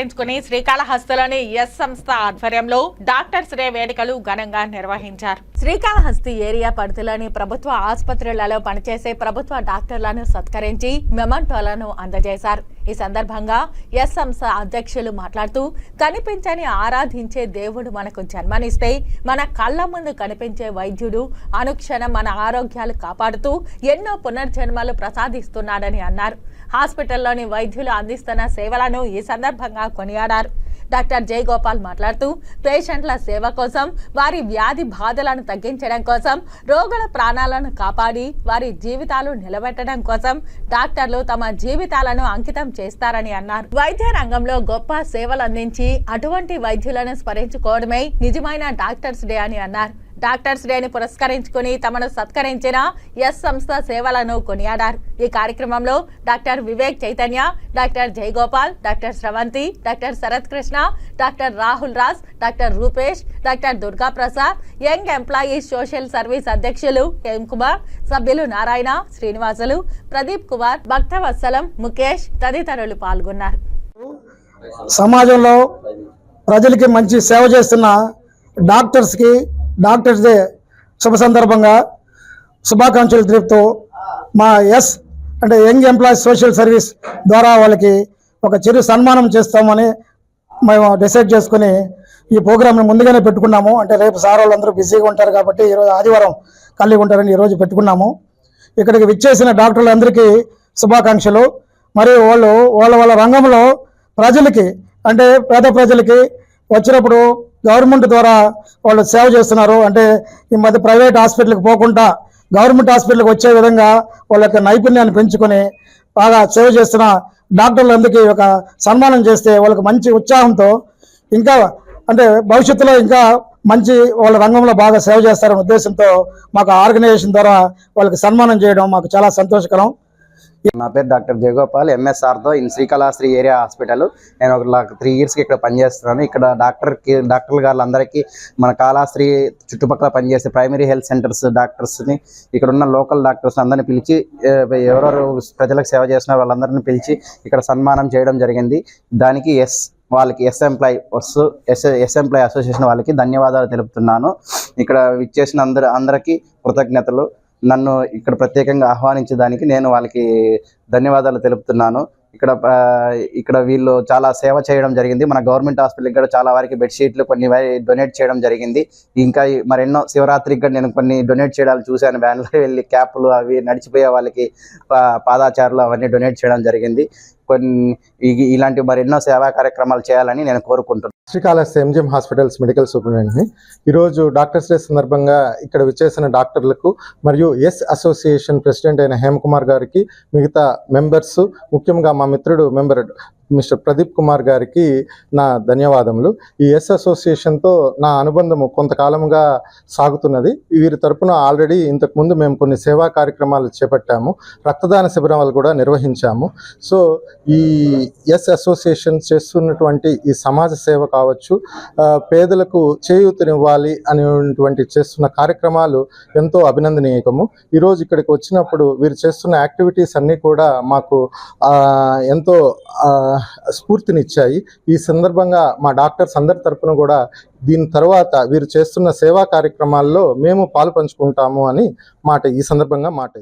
పురస్కరించుకుని శ్రీకాళహస్తిలోని ఎస్ సంస్థ ఆధ్వర్యంలో డాక్టర్స్ డే వేడుకలు ఘనంగా నిర్వహించారు. శ్రీకాళహస్తి ఏరియా పరిధిలోని ప్రభుత్వ ఆసుపత్రులలో పనిచేసే ప్రభుత్వ డాక్టర్లను సత్కరించి మెమంటోలను అందజేశారు. ఈ సందర్భంగా ఎస్ సంస్థ అధ్యక్షులు మాట్లాడుతూ కనిపించని ఆరాధించే దేవుడు మనకు జన్మనిస్తే మన కళ్ళ ముందు కనిపించే వైద్యుడు అనుక్షణం మన ఆరోగ్యాలు కాపాడుతూ ఎన్నో పునర్జన్మలు ప్రసాదిస్తున్నాడని అన్నారు. హాస్పిటల్లోని వైద్యులు అందిస్తున్న సేవలను ఈ సందర్భంగా కొనియాడారు. డాక్టర్ జయగోపాల్ మాట్లాడుతూ పేషెంట్ల సేవ కోసం వారి వ్యాధి బాధలను తగ్గించడం కోసం రోగుల ప్రాణాలను కాపాడి వారి జీవితాలు నిలబెట్టడం కోసం డాక్టర్లు తమ జీవితాలను అంకితం చేస్తారని అన్నారు. వైద్య రంగంలో గొప్ప సేవలు అందించి అటువంటి వైద్యులను స్మరించుకోవడమే నిజమైన డాక్టర్స్ డే అని అన్నారు. డాక్టర్స్ డేని పురస్కరించుకుని తమను సత్కరించిన ఎస్ సంస్థ సేవలను కొనియాడారు. ఈ కార్యక్రమంలో doctor Vivek Chaitanya doctor Jayagopal doctor Sravanthi doctor Sarath Krishna doctor Rahul Raj doctor Rupesh doctor Durga Prasad young employees social service అధ్యక్షులు ఎం కుమార్ సభ్యులు నారాయణ శ్రీనివాసులు ప్రదీప్ కుమార్ భక్తవత్సలం ముఖేష్ తదితరులు పాల్గొన్నారు. సమాజంలో ప్రజలకి మంచి సేవ చేస్తున్న డాక్టర్స్కి డాక్టర్స్ డే శుభ సందర్భంగా శుభాకాంక్షలు తెలుపుతూ మా ఎస్ అంటే యంగ్ ఎంప్లాయీస్ సోషల్ సర్వీస్ ద్వారా వాళ్ళకి ఒక చిరు సన్మానం చేస్తామని మేము డిసైడ్ చేసుకుని ఈ ప్రోగ్రామ్ని ముందుగానే పెట్టుకున్నాము. అంటే రేపు సార్ వాళ్ళందరూ బిజీగా ఉంటారు కాబట్టి ఈరోజు ఆదివారం ఖాళీగా ఉంటారని ఈరోజు పెట్టుకున్నాము. ఇక్కడికి విచ్చేసిన డాక్టర్లందరికీ శుభాకాంక్షలు. మరియు వాళ్ళు వాళ్ళ వాళ్ళ రంగంలో ప్రజలకి అంటే పేద ప్రజలకి వచ్చినప్పుడు గవర్నమెంట్ ద్వారా వాళ్ళు సేవ చేస్తున్నారు. అంటే ఈ మధ్య ప్రైవేట్ హాస్పిటల్కి పోకుండా గవర్నమెంట్ హాస్పిటల్కి వచ్చే విధంగా వాళ్ళ యొక్క నైపుణ్యాన్ని పెంచుకొని బాగా సేవ చేస్తున్న డాక్టర్లందరికీ ఒక సన్మానం చేస్తే వాళ్ళకి మంచి ఉత్సాహంతో ఇంకా అంటే భవిష్యత్తులో ఇంకా మంచి వాళ్ళ రంగంలో బాగా సేవ చేస్తారనే ఉద్దేశంతో మాకు ఆర్గనైజేషన్ ద్వారా వాళ్ళకి సన్మానం చేయడం మాకు చాలా సంతోషకరం. నా పేరు డాక్టర్ జయగోపాల్ ఎంఎస్ఆర్తో ఇన్ శ్రీకాళహస్తి ఏరియా హాస్పిటల్. నేను ఒక త్రీ ఇయర్స్కి ఇక్కడ పనిచేస్తున్నాను. ఇక్కడ డాక్టర్కి డాక్టర్ గారులందరికీ మన కాళహస్త్రి చుట్టుపక్కల పనిచేసే ప్రైమరీ హెల్త్ సెంటర్స్ డాక్టర్స్ని ఇక్కడ ఉన్న లోకల్ డాక్టర్స్ అందరిని పిలిచి ఎవరెవరు ప్రజలకు సేవ చేసిన వాళ్ళందరినీ పిలిచి ఇక్కడ సన్మానం చేయడం జరిగింది. దానికి ఎస్ వాళ్ళకి ఎస్ ఎంప్లాయ్ వస్తు ఎస్ ఎస్ ఎంప్లాయ్ అసోసియేషన్ వాళ్ళకి ధన్యవాదాలు తెలుపుతున్నాను. ఇక్కడ విచ్చేసిన అందరు అందరికీ కృతజ్ఞతలు. నన్ను ఇక్కడ ప్రత్యేకంగా ఆహ్వానించడానికి నేను వాళ్ళకి ధన్యవాదాలు తెలుపుతున్నాను. ఇక్కడ ఇక్కడ వీళ్ళు చాలా సేవ చేయడం జరిగింది. మన గవర్నమెంట్ హాస్పిటల్కి కూడా చాలా వారికి బెడ్షీట్లు కొన్ని డొనేట్ చేయడం జరిగింది. ఇంకా మరెన్నో శివరాత్రికి కూడా నేను కొన్ని డొనేట్ చేయడాలు చూశాను. వ్యాన్లో వెళ్ళి క్యాప్లు అవి నడిచిపోయే వాళ్ళకి పా- పాదాచారులు అవన్నీ డొనేట్ చేయడం జరిగింది. కొన్ని ఇలాంటి మరెన్నో సేవా కార్యక్రమాలు చేయాలని నేను కోరుకుంటున్నాను. శ్రీకాళహస్తి ఎంజిఎం హాస్పిటల్స్ మెడికల్ సూపరింటెండెంట్ని ఈరోజు డాక్టర్స్ డే సందర్భంగా ఇక్కడ విచ్చేసిన డాక్టర్లకు మరియు ఎస్ అసోసియేషన్ ప్రెసిడెంట్ అయిన హేమకుమార్ గారికి మిగతా మెంబర్స్ ముఖ్యంగా మా మిత్రుడు మెంబర్ మిస్టర్ ప్రదీప్ కుమార్ గారికి నా ధన్యవాదములు. ఈ ఎస్ అసోసియేషన్తో నా అనుబంధము కొంతకాలముగా సాగుతున్నది. వీరి తరపున ఆల్రెడీ ఇంతకుముందు మేము కొన్ని సేవా కార్యక్రమాలు చేపట్టాము. రక్తదాన శిబిరాలు కూడా నిర్వహించాము. సో ఈ ఎస్ అసోసియేషన్ చేస్తున్నటువంటి ఈ సమాజ సేవ కావచ్చు పేదలకు చేయూతనివ్వాలి అనేటువంటి చేస్తున్న కార్యక్రమాలు ఎంతో అభినందనీయకము. ఈరోజు ఇక్కడికి వచ్చినప్పుడు వీరు చేస్తున్న యాక్టివిటీస్ అన్నీ కూడా మాకు ఎంతో స్ఫూర్తినిచ్చాయి. ఈ సందర్భంగా మా డాక్టర్స్ అందరి తరఫున కూడా దీని తర్వాత వీరు చేస్తున్న సేవా కార్యక్రమాల్లో మేము పాలు పంచుకుంటాము అని మాట ఈ సందర్భంగా మాట